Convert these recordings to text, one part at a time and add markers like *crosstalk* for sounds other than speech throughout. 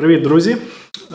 Привіт, друзі!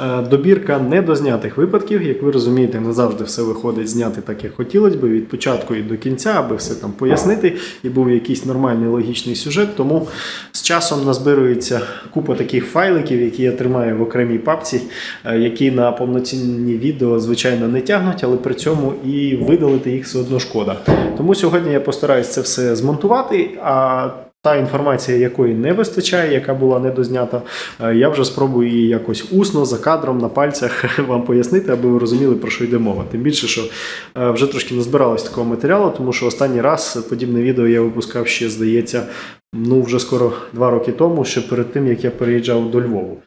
Е, Добірка недознятих випадків. Як ви розумієте, не завжди все виходить зняти так, як хотілося б, від початку і до кінця, аби все там пояснити, і був якийсь нормальний логічний сюжет. Тому з часом назбирується купа таких файликів, які я тримаю в окремій папці, е, які на повноцінні відео, звичайно, не тягнуть, але при цьому і видалити їх все одно шкода. Тому сьогодні я постараюсь це все змонтувати. а та інформація, якої не вистачає, яка була недознята, е, я вже спробую її якось усно, за кадром, на пальцях *laughs* вам пояснити, аби ви розуміли, про що йде мова. Тим більше, що е, вже трошки назбиралось такого матеріалу, тому що останній раз подібне відео я випускав ще, здається, ну вже скоро два роки тому, ще перед тим, як я переїжджав до Львову.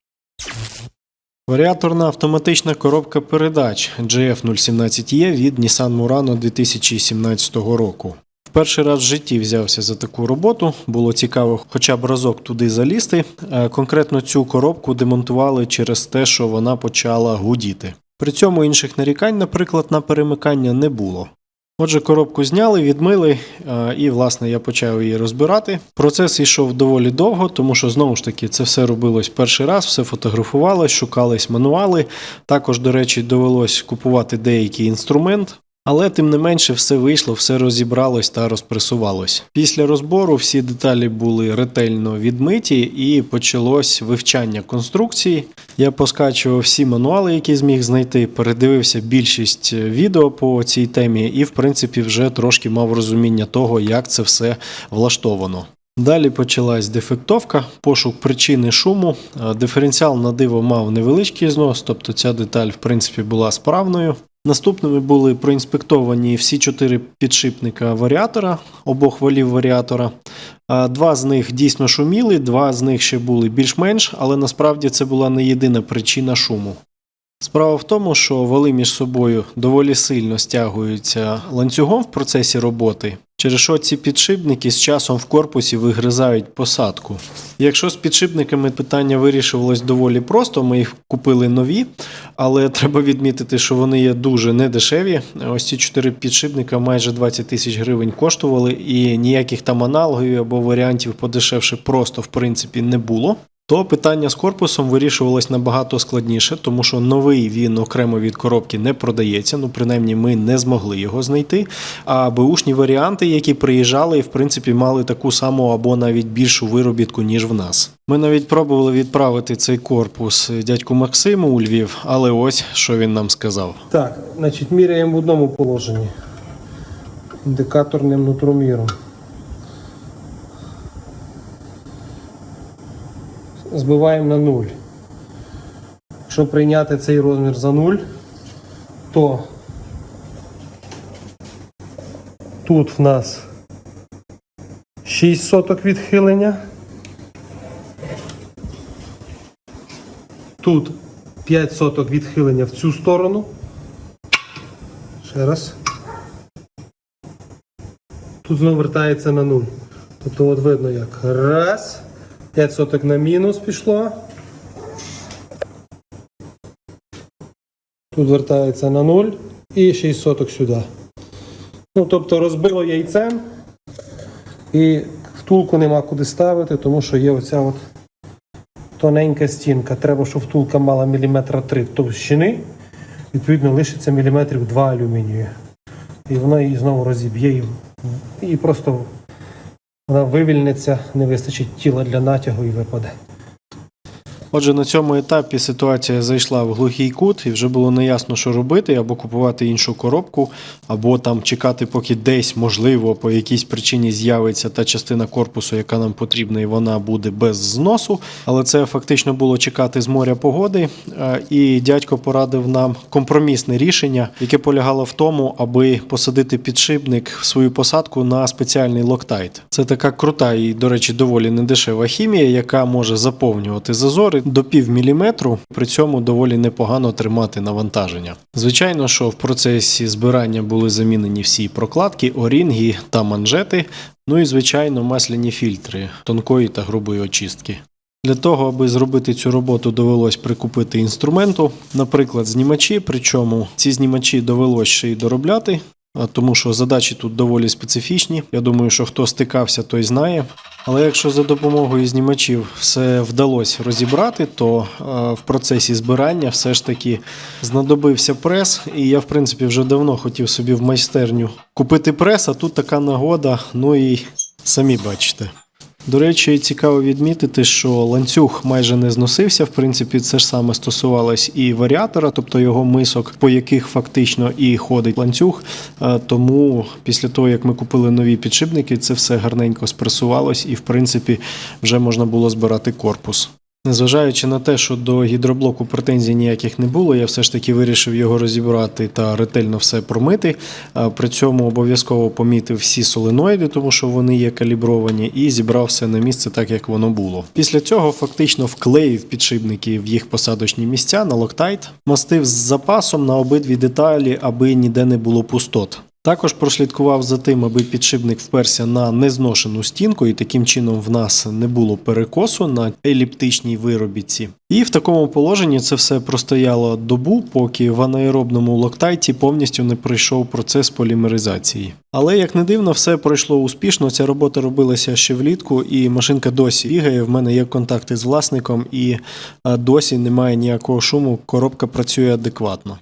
Варіаторна автоматична коробка передач GF017E від Nissan Murano 2017 року. Перший раз в житті взявся за таку роботу. Було цікаво хоча б разок туди залізти. Е, Конкретно цю коробку демонтували через те, що вона почала гудіти. При цьому інших нарікань, наприклад, на перемикання не було. Отже, коробку зняли, відмили, е, і власне я почав її розбирати. Процес йшов доволі довго, тому що знову ж таки це все робилось перший раз, все фотографувалось, шукались мануали. Також, до речі, довелось купувати деякий інструмент. Але тим не менше все вийшло, все розібралось та розпресувалось. Після розбору всі деталі були ретельно відмиті і почалось вивчання конструкції. Я поскачував всі мануали, які зміг знайти, передивився більшість відео по цій темі, і, в принципі, вже трошки мав розуміння того, як це все влаштовано. Далі почалась дефектовка, пошук причини шуму. Е, Диференціал на диво мав невеличкий знос, тобто ця деталь, в принципі, була справною. Наступними були проінспектовані всі чотири підшипника варіатора, обох валів варіатора. Два з них дійсно шуміли, два з них ще були більш-менш, але насправді це була не єдина причина шуму. Справа в тому, що вали між собою доволі сильно стягуються ланцюгом в процесі роботи, через що ці підшипники з часом в корпусі вигризають посадку. Якщо з підшипниками питання вирішувалось доволі просто, ми їх купили нові, але треба відмітити, що вони є дуже недешеві. Ось ці чотири підшипника майже 20 тисяч гривень коштували, і ніяких там аналогів або варіантів подешевше просто в принципі не було. То питання з корпусом вирішувалось набагато складніше, тому що новий він окремо від коробки не продається. Ну, принаймні, ми не змогли його знайти. А беушні варіанти, які приїжджали, і в принципі, мали таку саму або навіть більшу виробітку, ніж в нас. Ми навіть пробували відправити цей корпус дядьку Максиму у Львів, але ось що він нам сказав. Так, значить, міряємо в одному положенні. Індикаторним нутроміром. Збиваємо на 0. Якщо прийняти цей розмір за 0, то тут в нас 6 соток відхилення. Тут 5 соток відхилення в цю сторону. Ще раз. Тут знову вертається на 0. Тобто от видно як. Раз. 5 соток на мінус пішло. Тут вертається на 0 і 6 соток сюди. Ну, тобто розбило яйцем і втулку нема куди ставити, тому що є оця от тоненька стінка. Треба, щоб втулка мала міліметра 3 товщини. Відповідно, лишиться міліметрів 2 алюмінію. І вона її знову розіб'є і, просто вона вивільниться, не вистачить тіла для натягу і випаде. Отже, на цьому етапі ситуація зайшла в глухий кут, і вже було неясно, що робити, або купувати іншу коробку, або там чекати, поки десь, можливо, по якійсь причині з'явиться та частина корпусу, яка нам потрібна, і вона буде без зносу. Але це фактично було чекати з моря погоди. Е, І дядько порадив нам компромісне рішення, яке полягало в тому, аби посадити підшипник в свою посадку на спеціальний локтайт. Це така крута і, до речі, доволі недешева хімія, яка може заповнювати зазори до пів міліметру, при цьому доволі непогано тримати навантаження. Звичайно, що в процесі збирання були замінені всі прокладки, орінги та манжети. Ну і звичайно, масляні фільтри тонкої та грубої очистки. Для того, аби зробити цю роботу, довелось прикупити інструменту, наприклад, знімачі. Причому ці знімачі довелось ще й доробляти. Тому що задачі тут доволі специфічні. Я думаю, що хто стикався, той знає. Але якщо за допомогою знімачів все вдалося розібрати, то е, в процесі збирання все ж таки знадобився прес. І я, в принципі, вже давно хотів собі в майстерню купити прес, а тут така нагода, ну і самі бачите. До речі, цікаво відмітити, що ланцюг майже не зносився. В принципі, це ж саме стосувалось і варіатора, тобто його мисок, по яких фактично і ходить ланцюг. Е, Тому після того, як ми купили нові підшипники, це все гарненько спресувалось і, в принципі, вже можна було збирати корпус. Незважаючи на те, що до гідроблоку претензій ніяких не було, я все ж таки вирішив його розібрати та ретельно все промити. При цьому обов'язково помітив всі соленоїди, тому що вони є калібровані, і зібрав все на місце так, як воно було. Після цього фактично вклеїв підшипники в їх посадочні місця на локтайт, мастив з запасом на обидві деталі, аби ніде не було пустот. Також прослідкував за тим, аби підшипник вперся на незношену стінку, і таким чином в нас не було перекосу на еліптичній виробітці. І в такому положенні це все простояло добу, поки в анаеробному локтайті повністю не пройшов процес полімеризації. Але як не дивно, все пройшло успішно. Ця робота робилася ще влітку, і машинка досі бігає. В мене є контакти з власником, і е, досі немає ніякого шуму. Коробка працює адекватно.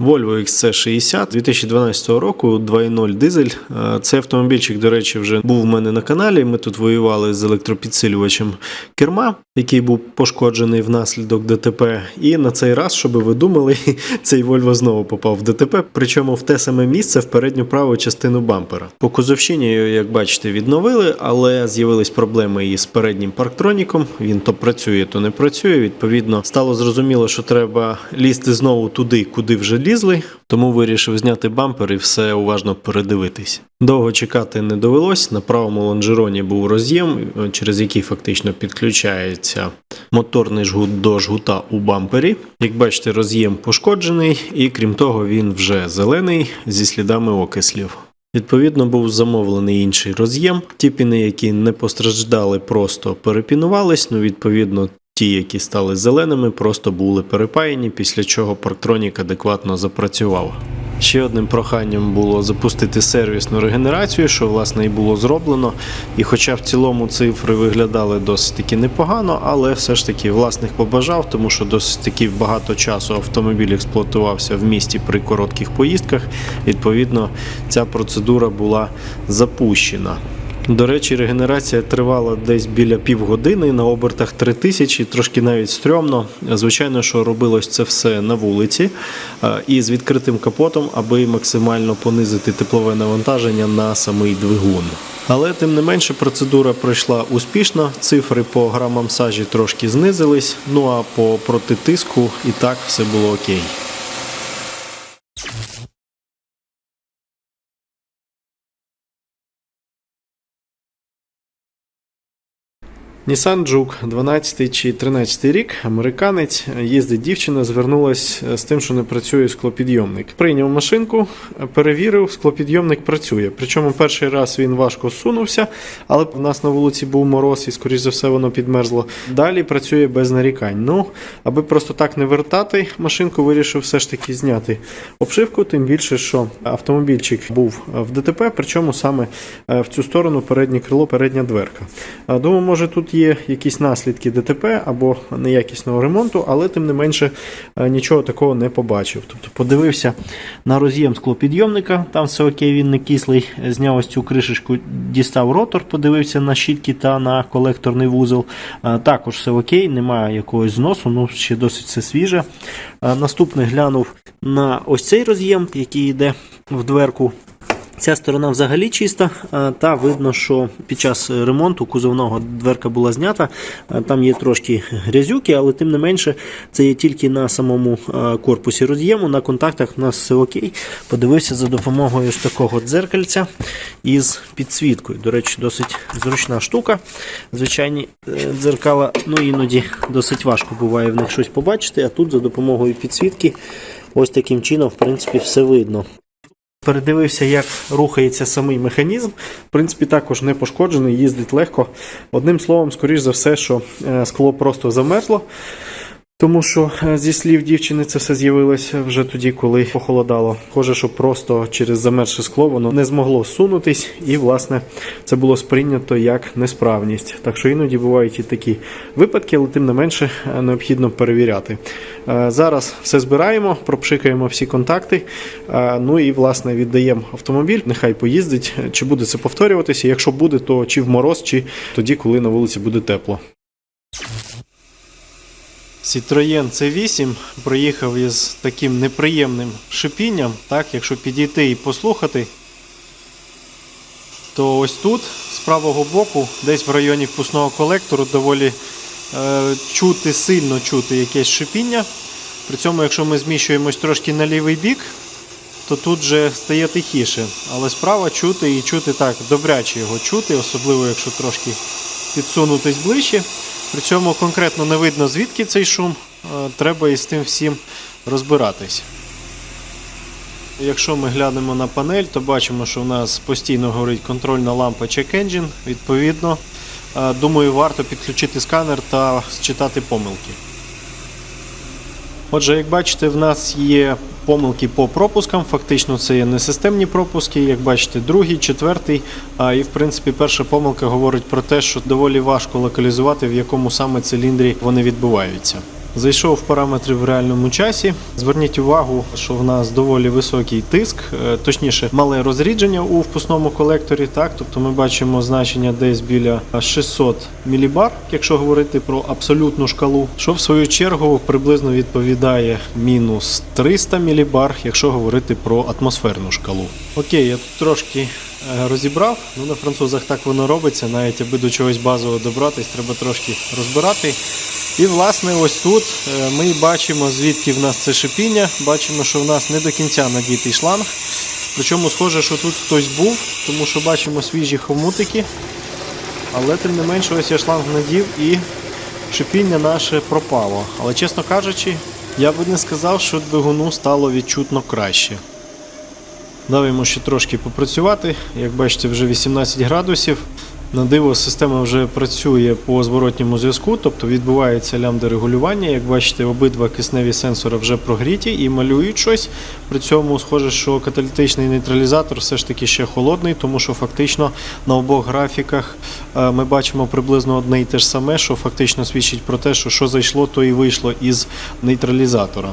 Volvo XC60 2012 року 2.0 дизель. Е, Цей автомобільчик, до речі, вже був у мене на каналі. Ми тут воювали з електропідсилювачем керма, який був пошкоджений внаслідок ДТП. І на цей раз, щоб ви думали, *laughs* цей Volvo знову попав в ДТП, причому в те саме місце в передню праву частину бампера. По кузовщині, як бачите, відновили, але з'явились проблеми із переднім парктроніком. Він то працює, то не працює. Відповідно, стало зрозуміло, що треба лізти знову туди, куди вже лізли. Тому вирішив зняти бампер і все уважно передивитись. Довго чекати не довелось. На правому лонжероні був роз'єм, через який фактично підключається моторний жгут до жгута у бампері. Як бачите, роз'єм пошкоджений, і крім того, він вже зелений зі слідами окислів. Відповідно, був замовлений інший роз'єм. Ті піни, які не постраждали, просто перепінувались. Ну, відповідно, ті, які стали зеленими, просто були перепаяні, після чого парктронік адекватно запрацював. Ще одним проханням було запустити сервісну регенерацію, що власне і було зроблено. І хоча в цілому цифри виглядали досить таки непогано, але все ж таки власник побажав, тому що досить таки багато часу автомобіль експлуатувався в місті при коротких поїздках. Відповідно, ця процедура була запущена. До речі, регенерація тривала десь біля півгодини на обертах 3000, трошки навіть стрьомно. Звичайно, що робилось це все на вулиці і з відкритим капотом, аби максимально понизити теплове навантаження на самий двигун. Але тим не менше процедура пройшла успішно. Цифри по грамам сажі трошки знизились. Ну а по протитиску і так все було окей. Nissan Juke, 12 чи 13 рік, американець, їздить дівчина, звернулась з тим, що не працює склопідйомник. Прийняв машинку, перевірив, склопідйомник працює. Причому перший раз він важко сунувся, але в нас на вулиці був мороз і, скоріш за все, воно підмерзло. Далі працює без нарікань. Ну, аби просто так не вертати, машинку вирішив все ж таки зняти обшивку, тим більше, що автомобільчик був в ДТП, причому саме е, в цю сторону переднє крило, передня дверка. Е, Думаю, може тут є якісь наслідки ДТП або неякісного ремонту, але тим не менше е, нічого такого не побачив. Тобто подивився на роз'єм склопідйомника, там все окей, він не кислий. Зняв ось цю кришечку, дістав ротор, подивився на щітки та на колекторний вузол. Е, Також все окей, немає якогось зносу, ну ще досить все свіже. Е, Наступний глянув на ось цей роз'єм, який йде в дверку. Ця сторона взагалі чиста, е, та видно, що під час ремонту кузовного дверка була знята. Е, Там є трошки грязюки, але тим не менше це є тільки на самому е, корпусі роз'єму. На контактах у нас все окей. Подивився за допомогою ось такого дзеркальця із підсвіткою. До речі, досить зручна штука. Звичайні дзеркала, ну іноді досить важко буває в них щось побачити, а тут за допомогою підсвітки ось таким чином, в принципі, все видно. Передивився, як рухається самий механізм. В принципі, також не пошкоджений, їздить легко. Одним словом, скоріш за все, що е, скло просто замерзло. Тому що е, зі слів дівчини це все з'явилося вже тоді, коли похолодало. Схоже, що просто через замерзше скло воно не змогло сунутись, і власне це було сприйнято як несправність. Так що іноді бувають і такі випадки, але тим не менше е, необхідно перевіряти. Е, Зараз все збираємо, пропшикаємо всі контакти. Ну і власне віддаємо автомобіль. Нехай поїздить. Чи буде це повторюватися? Якщо буде, то чи в мороз, чи тоді, коли на вулиці буде тепло. Citroën C8 проїхав із таким неприємним шипінням. Так, якщо підійти і послухати, то ось тут, з правого боку, десь в районі впускного колектору, доволі е, чути, сильно чути якесь шипіння. При цьому, якщо ми зміщуємось трошки на лівий бік, то тут же стає тихіше. Але справа чути і чути так, добряче його чути, особливо якщо трошки підсунутись ближче. При цьому конкретно не видно звідки цей шум, е, треба із тим всім розбиратись. Якщо ми глянемо на панель, то бачимо, що у нас постійно горить контрольна лампа Check Engine. Відповідно, е, думаю, варто підключити сканер та считати помилки. Отже, як бачите, в нас є помилки по пропускам. Фактично, це є несистемні пропуски. Як бачите, другий, четвертий. А, І в принципі, перша помилка говорить про те, що доволі важко локалізувати, в якому саме циліндрі вони відбуваються. Зайшов в параметри в реальному часі. Зверніть увагу, що в нас доволі високий тиск, е, точніше, мале розрідження у впускному колекторі. Так, тобто ми бачимо значення десь біля 600 мілібар, якщо говорити про абсолютну шкалу, що в свою чергу приблизно відповідає мінус 300 мілібар, якщо говорити про атмосферну шкалу. Окей, я тут трошки е, розібрав. Ну на французах так воно робиться. Навіть аби до чогось базового добратись, треба трошки розбирати. І власне ось тут е, ми бачимо, звідки в нас це шипіння. Бачимо, що в нас не до кінця надітий шланг. Причому схоже, що тут хтось був, тому що бачимо свіжі хомутики. Але тим не менше, ось я шланг надів і шипіння наше пропало. Але чесно кажучи, я би не сказав, що двигуну стало відчутно краще. Дав йому ще трошки попрацювати. Як бачите, вже 18 градусів. На диво система вже працює по зворотньому зв'язку, тобто відбувається лямбда регулювання. Як бачите, обидва кисневі сенсори вже прогріті і малюють щось. При цьому схоже, що каталітичний нейтралізатор все ж таки ще холодний, тому що фактично на обох графіках е, ми бачимо приблизно одне і те ж саме, що фактично свідчить про те, що що зайшло, то і вийшло із нейтралізатора.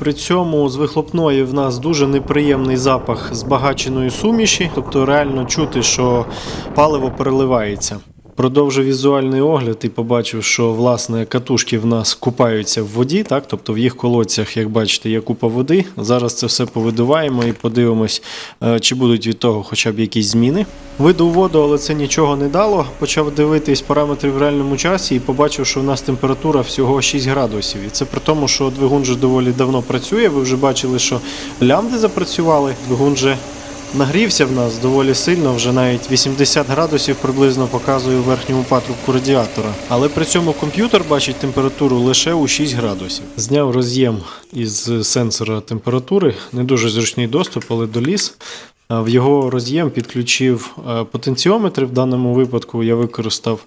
При цьому з вихлопної в нас дуже неприємний запах збагаченої суміші, тобто реально чути, що паливо переливається. Продовжив візуальний огляд і побачив, що власне катушки в нас купаються в воді, так тобто в їх колодцях, як бачите, є купа води. Зараз це все повидуваємо і подивимось, е, чи будуть від того хоча б якісь зміни. Видав воду, але це нічого не дало. Почав дивитись параметри в реальному часі і побачив, що в нас температура всього 6 градусів. І це при тому, що двигун вже доволі давно працює. Ви вже бачили, що лямбди запрацювали. Двигун вже нагрівся в нас доволі сильно, вже навіть 80 градусів приблизно показує у верхньому патрубку радіатора. Але при цьому комп'ютер бачить температуру лише у 6 градусів. Зняв роз'єм із сенсора температури, не дуже зручний доступ, але доліз. В його роз'єм підключив потенціометри. В даному випадку я використав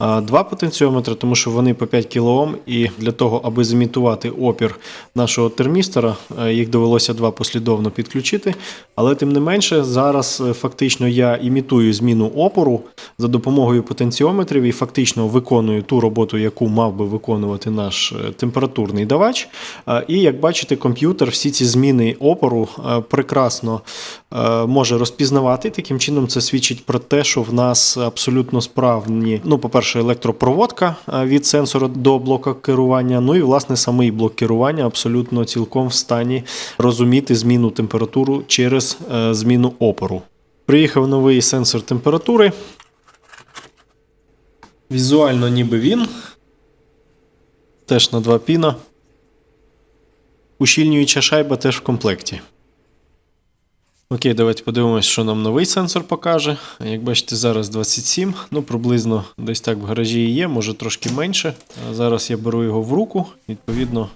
два потенціометри, тому що вони по 5 кОм, і для того, аби зімітувати опір нашого термістора, е, їх довелося два послідовно підключити. Але тим не менше, зараз е, фактично я імітую зміну опору за допомогою потенціометрів і фактично виконую ту роботу, яку мав би виконувати наш е, температурний давач. І як бачите, комп'ютер всі ці зміни опору прекрасно може розпізнавати. Таким чином, це свідчить про те, що в нас абсолютно справні, ну, по-перше, електропроводка е, від сенсора до блока керування. Ну і власне самий блок керування абсолютно цілком в стані розуміти зміну температуру через е, зміну опору. Приїхав новий сенсор температури. Візуально ніби він. Теж на два піна. Ущільнююча шайба теж в комплекті. Окей, давайте подивимось, що нам новий сенсор покаже. Як бачите, зараз 27, ну приблизно десь так в гаражі і є, може трошки менше. Зараз я беру його в руку, відповідно,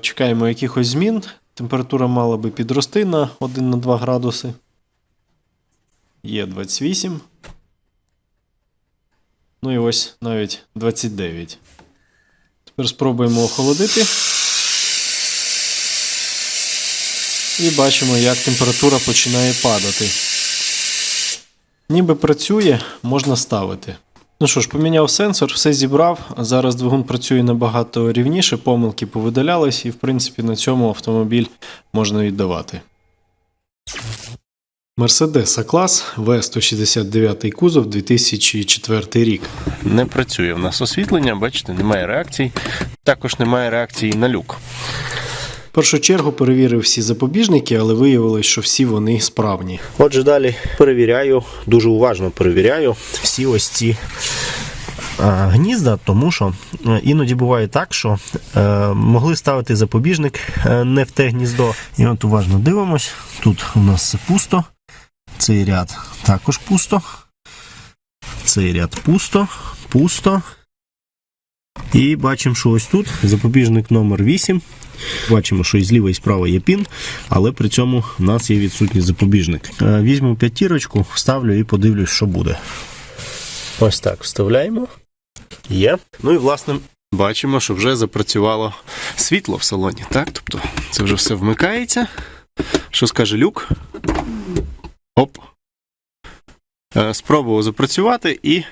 чекаємо якихось змін. Температура мала би підрости на 1 на 2 градуси. Є 28. Ну і ось навіть 29. Тепер спробуємо охолодити. І бачимо, як температура починає падати. Ніби працює, можна ставити. Ну що ж, поміняв сенсор, все зібрав. Зараз двигун працює набагато рівніше, помилки повидалялись, і в принципі на цьому автомобіль можна віддавати. Mercedes A-клас V169 кузов 2004 рік. Не працює в нас освітлення, бачите, немає реакцій. Також немає реакції на люк. Першу чергу перевірив всі запобіжники, але виявилось, що всі вони справні. Отже, далі перевіряю, дуже уважно перевіряю всі ось ці гнізда, тому що е, іноді буває так, що е, могли ставити запобіжник е, не в те гніздо. І от уважно дивимось. Тут у нас все пусто. Цей ряд також пусто. Цей ряд пусто, пусто. І бачимо, що ось тут запобіжник номер 8. Бачимо, що і зліва і справа є пін, але при цьому в нас є відсутній запобіжник. Е, Візьму п'ятірочку, вставлю і подивлюсь, що буде. Ось так вставляємо. Є. Ну і власне бачимо, що вже запрацювало світло в салоні. Так? Тобто це вже все вмикається. Що скаже люк? Оп. Е, Спробував запрацювати і.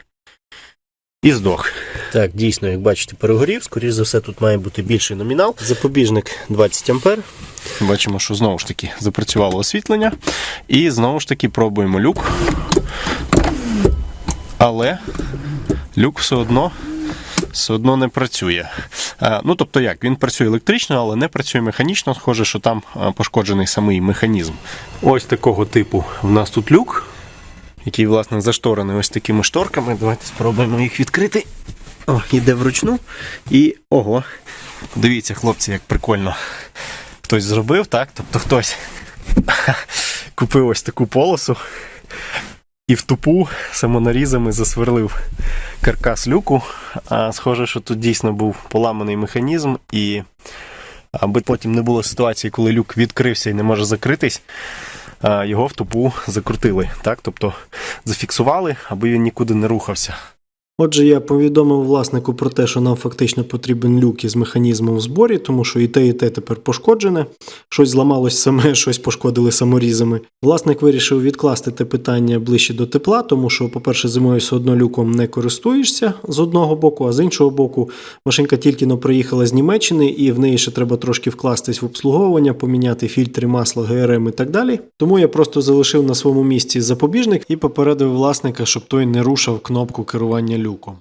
І здох. Так, дійсно, як бачите, перегорів. Скоріше за все, тут має бути більший номінал. Запобіжник 20 ампер. Бачимо, що знову ж таки запрацювало освітлення. І знову ж таки пробуємо люк. Але люк все одно. Все одно не працює. Е, Ну, тобто як, він працює електрично, але не працює механічно. Схоже, що там е, пошкоджений самий механізм. Ось такого типу в нас тут люк, який, власне, зашторений ось такими шторками. Давайте спробуємо їх відкрити. О, іде вручну. І ого. Дивіться, хлопці, як прикольно хтось зробив, так? Тобто хтось *laughs* купив ось таку полосу і в тупу самонарізами засверлив каркас люку. А схоже, що тут дійсно був поламаний механізм, і аби потім не було ситуації, коли люк відкрився і не може закритись, його в тупу закрутили. Так? Тобто зафіксували, аби він нікуди не рухався. Отже, я повідомив власнику про те, що нам фактично потрібен люк із механізмом в зборі, тому що і те, і те тепер пошкоджене. Щось зламалось саме, *laughs* щось пошкодили саморізами. Власник вирішив відкласти те питання ближче до тепла, тому що, по-перше, зимою все одно люком не користуєшся з одного боку, а з іншого боку, машинка тільки но приїхала з Німеччини, і в неї ще треба трошки вкластись в обслуговування, поміняти фільтри, масло, ГРМ і так далі. Тому я просто залишив на своєму місці запобіжник і попередив власника, щоб той не рушав кнопку керування люком.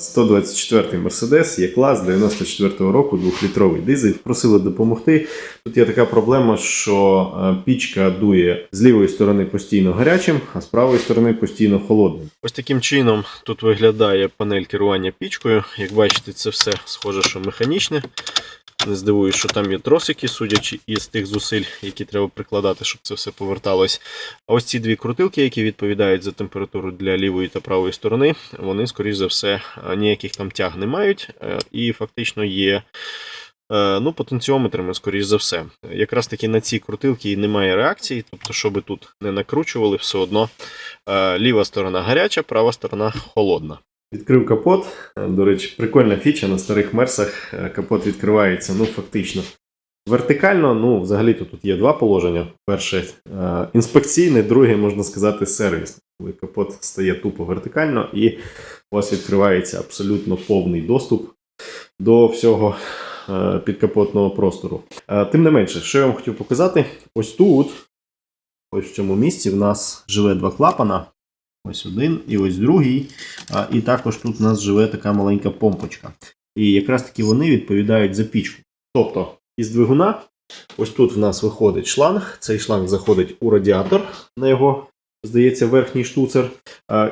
124 Мерседес є клас 94-го року, 2-літровий дизель. Просили допомогти. Тут є така проблема, що е, пічка дує з лівої сторони постійно гарячим, а з правої сторони постійно холодним. Ось таким чином тут виглядає панель керування пічкою. Як бачите, це все схоже, що механічне. Не здивуюсь, що там є тросики, судячи із тих зусиль, які треба прикладати, щоб це все поверталось. А ось ці дві крутилки, які відповідають за температуру для лівої та правої сторони, вони, скоріш за все, ніяких там тяг не мають е, і фактично є. е, Ну, потенціометрами, скоріш за все. Якраз таки на ці крутилки і немає реакції, тобто, що би тут не накручували, все одно е, ліва сторона гаряча, права сторона холодна. Відкрив капот. Е, До речі, прикольна фіча на старих мерсах. е, Капот відкривається, ну, фактично. Вертикально, ну, взагалі-то тут є два положення. Перше е, інспекційне, друге, можна сказати, сервісне. Коли капот стає тупо вертикально, і у вас відкривається абсолютно повний доступ до всього підкапотного простору. Тим не менше, що я вам хотів показати, ось тут, ось в цьому місці, в нас живе два клапана. Ось один і ось другий. І також тут у нас живе така маленька помпочка. І якраз таки вони відповідають за пічку. Тобто, із двигуна, ось тут в нас виходить шланг. Цей шланг заходить у радіатор на його, здається, верхній штуцер.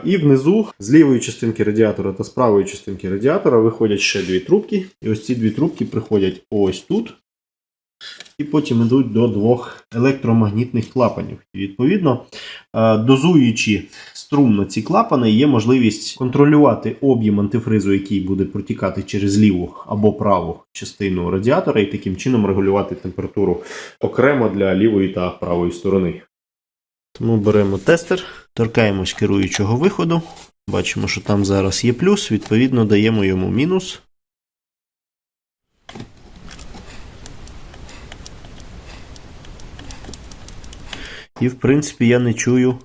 І внизу з лівої частинки радіатора та з правої частинки радіатора виходять ще дві трубки. І ось ці дві трубки приходять ось тут. І потім йдуть до двох електромагнітних клапанів. І відповідно, е, дозуючи струм на ці клапани, є можливість контролювати об'єм антифризу, який буде протікати через ліву або праву частину радіатора, і таким чином регулювати температуру окремо для лівої та правої сторони. Тому беремо тестер, торкаємось керуючого виходу. Бачимо, що там зараз є плюс, відповідно, даємо йому мінус. І, в принципі, я не чую,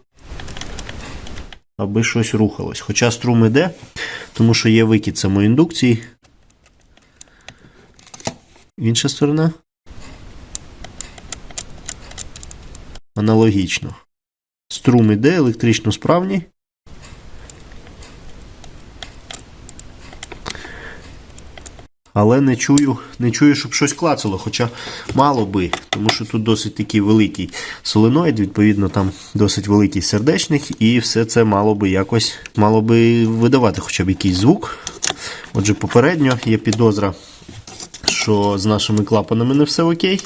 аби щось рухалось. Хоча струм іде, тому що є викид самоіндукції. Інша сторона. Аналогічно. Струм іде, електрично справні. Але не чую, не чую, щоб щось клацало, хоча мало би, тому що тут досить такий великий соленоїд, відповідно, там досить великий сердечник, і все це мало би якось мало би видавати хоча б якийсь звук. Отже, попередньо є підозра, що з нашими клапанами не все окей.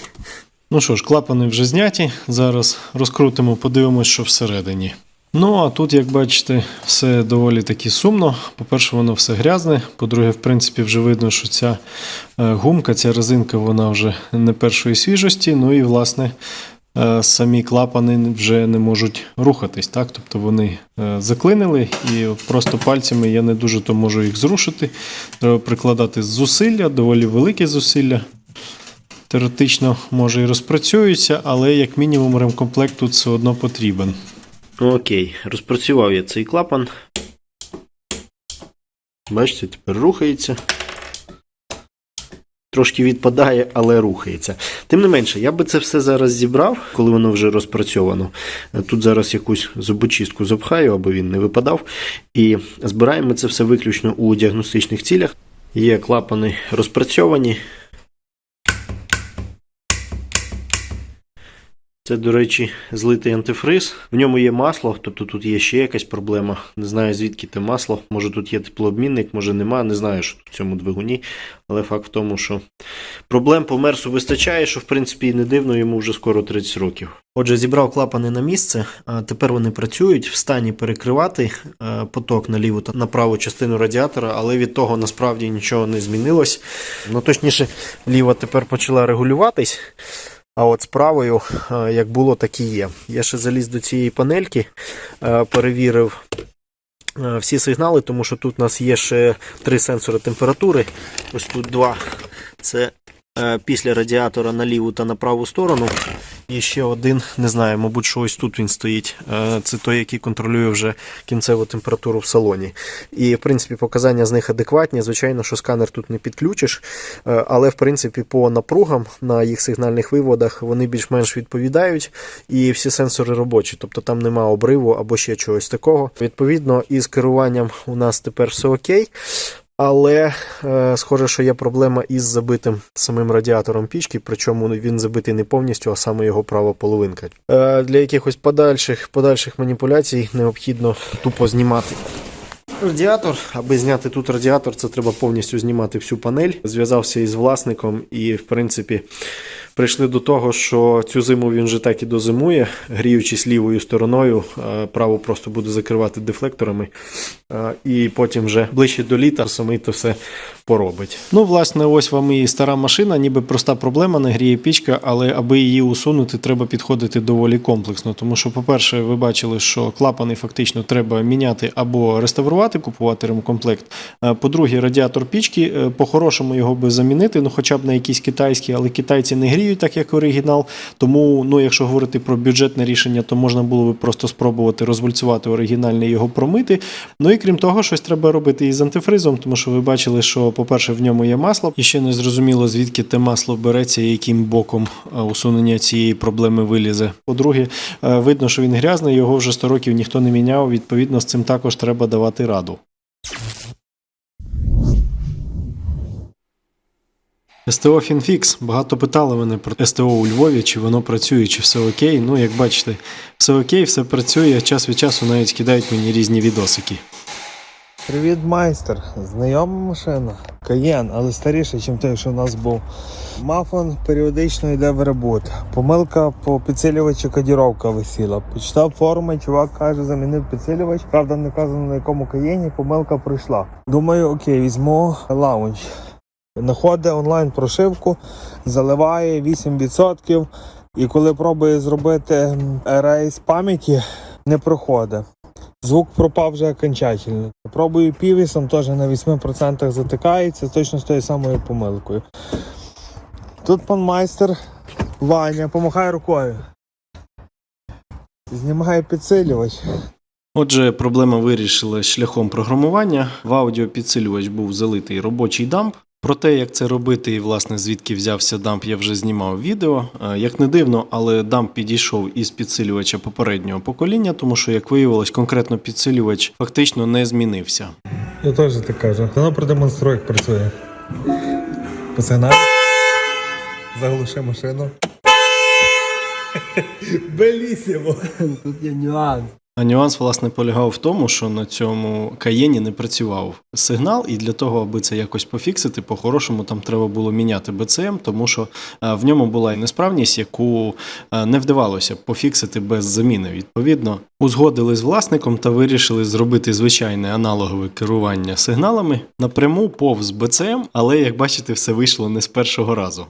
Ну що ж, клапани вже зняті. Зараз розкрутимо, подивимось, що всередині. Ну, а тут, як бачите, все доволі таки сумно. По-перше, воно все грязне. По-друге, в принципі, вже видно, що ця е, гумка, ця резинка, вона вже не першої свіжості. Ну і, власне, е, самі клапани вже не можуть рухатись. Так? Тобто вони е, заклинили, і просто пальцями я не дуже то можу їх зрушити. Треба прикладати зусилля, доволі великі зусилля теоретично може і розпрацюються, але як мінімум ремкомплект тут все одно потрібен. Окей, розпрацював я цей клапан. Бачите, тепер рухається. Трошки відпадає, але рухається. Тим не менше, я би це все зараз зібрав, коли воно вже розпрацьовано. Тут зараз якусь зубочистку запхаю, аби він не випадав. І збираємо це все виключно у діагностичних цілях. Є клапани розпрацьовані. Це, до речі, злитий антифриз. В ньому є масло, тобто тут є ще якась проблема. Не знаю, звідки те масло. Може тут є теплообмінник, може нема. Не знаю, що в цьому двигуні. Але факт в тому, що проблем по мерсу вистачає, що в принципі не дивно, йому вже скоро 30 років. Отже, зібрав клапани на місце. а Тепер вони працюють в стані перекривати е, поток на ліву та на праву частину радіатора, але від того насправді нічого не змінилось. Ну точніше, ліва тепер почала регулюватись. А от з правою, е, як було, так і є. Я ще заліз до цієї панельки, е, перевірив е, всі сигнали, тому що тут у нас є ще три сенсори температури. Ось тут два. Це після радіатора на ліву та на праву сторону. І ще один, не знаю, мабуть, що ось тут він стоїть. Е, Це той, який контролює вже кінцеву температуру в салоні. І, в принципі, показання з них адекватні. Звичайно, що сканер тут не підключиш, е, але в принципі по напругам на їх сигнальних виводах вони більш-менш відповідають, і всі сенсори робочі, тобто там нема обриву або ще чогось такого. Відповідно, із керуванням у нас тепер все окей. Але е, схоже, що є проблема із забитим самим радіатором пічки, причому він забитий не повністю, а саме його права половинка. Е, для якихось подальших, подальших маніпуляцій необхідно тупо знімати Радіатор, аби зняти тут радіатор, це треба повністю знімати всю панель. Зв'язався із власником і, в принципі, прийшли до того, що цю зиму він вже так і дозимує, гріючись лівою стороною, праву просто буде закривати дефлекторами, і потім вже ближче до літа самий то все поробить. Ну, власне, ось вам і стара машина, ніби проста проблема, не гріє пічка, але аби її усунути, треба підходити доволі комплексно. Тому що, по-перше, ви бачили, що клапани фактично треба міняти або реставрувати, купувати ремкомплект. По-друге, радіатор пічки, е, по-хорошому його би замінити, ну хоча б на якийсь китайський, але китайці не гріють так, як оригінал. Тому, ну, якщо говорити про бюджетне рішення, то можна було би просто спробувати розвальцювати оригінальний його промити. Ну і крім того, щось треба робити із антифризом, тому що ви бачили, що, по-перше, в ньому є масло, і ще не зрозуміло, звідки те масло береться і яким боком усунення цієї проблеми вилізе. По-друге, е, видно, що він грязний, його вже 100 років ніхто не міняв. Відповідно, з цим також треба давати раду. СТО Фінфікс. Багато питали мене про СТО у Львові, чи воно працює, чи все окей. Ну, як бачите, все окей, все працює. Час від часу навіть кидають мені різні відосики. Привіт, майстер. Знайома машина. Каєн, але старіше, ніж той, що в нас був. Мафон періодично йде в ребут. Помилка по підсилювачу кодіровка висіла. Почитав форуми, чувак каже, замінив підсилювач. Правда, не казано на якому каєні, помилка пройшла. Думаю, окей, візьму лаунч. Находить онлайн прошивку, заливає 8%. І коли пробує зробити рейс пам'яті, не проходить. Звук пропав вже окончательно. Пробую півісом, теж на 8% затикається, точно з тою самою помилкою. Тут пан майстер Ваня, помахай рукою. Знімає підсилювач. Отже, проблема вирішилась шляхом програмування. В аудіопідсилювач був залитий робочий дамп. Про те, як це робити і власне звідки взявся дамп, я вже знімав відео. Е, Як не дивно, але дамп підійшов із підсилювача попереднього покоління, тому що, як виявилось, конкретно підсилювач фактично не змінився. Я теж так кажу. Воно продемонструє, як працює. Пацана. Заглуши машину. *laughs* Белісімо. Тут є нюанс. А нюанс, власне, полягав в тому, що на цьому каєні не працював сигнал, і для того, аби це якось пофіксити, по-хорошому там треба було міняти БЦМ, тому що е, в ньому була несправність, яку е, не вдавалося пофіксити без заміни. Відповідно, узгодили з власником та вирішили зробити звичайне аналогове керування сигналами напряму повз БЦМ, але як бачите, все вийшло не з першого разу.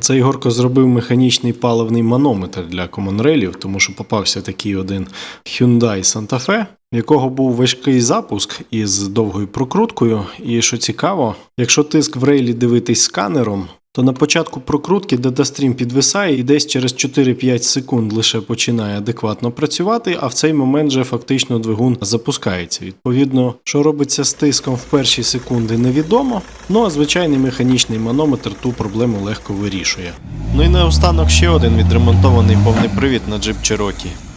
А це Ігорко зробив механічний паливний манометр для комонрейлів, тому що попався такий один Hyundai Santa Fe, в якого був важкий запуск із довгою прокруткою. І що цікаво, якщо тиск в рейлі дивитись сканером, то на початку прокрутки датастрім підвисає і десь через 4-5 секунд лише починає адекватно працювати, а в цей момент же фактично двигун запускається. Відповідно, що робиться з тиском в перші секунди, невідомо. Ну а звичайний механічний манометр ту проблему легко вирішує. Ну і наостанок ще один відремонтований повний привід на джип Cherokee.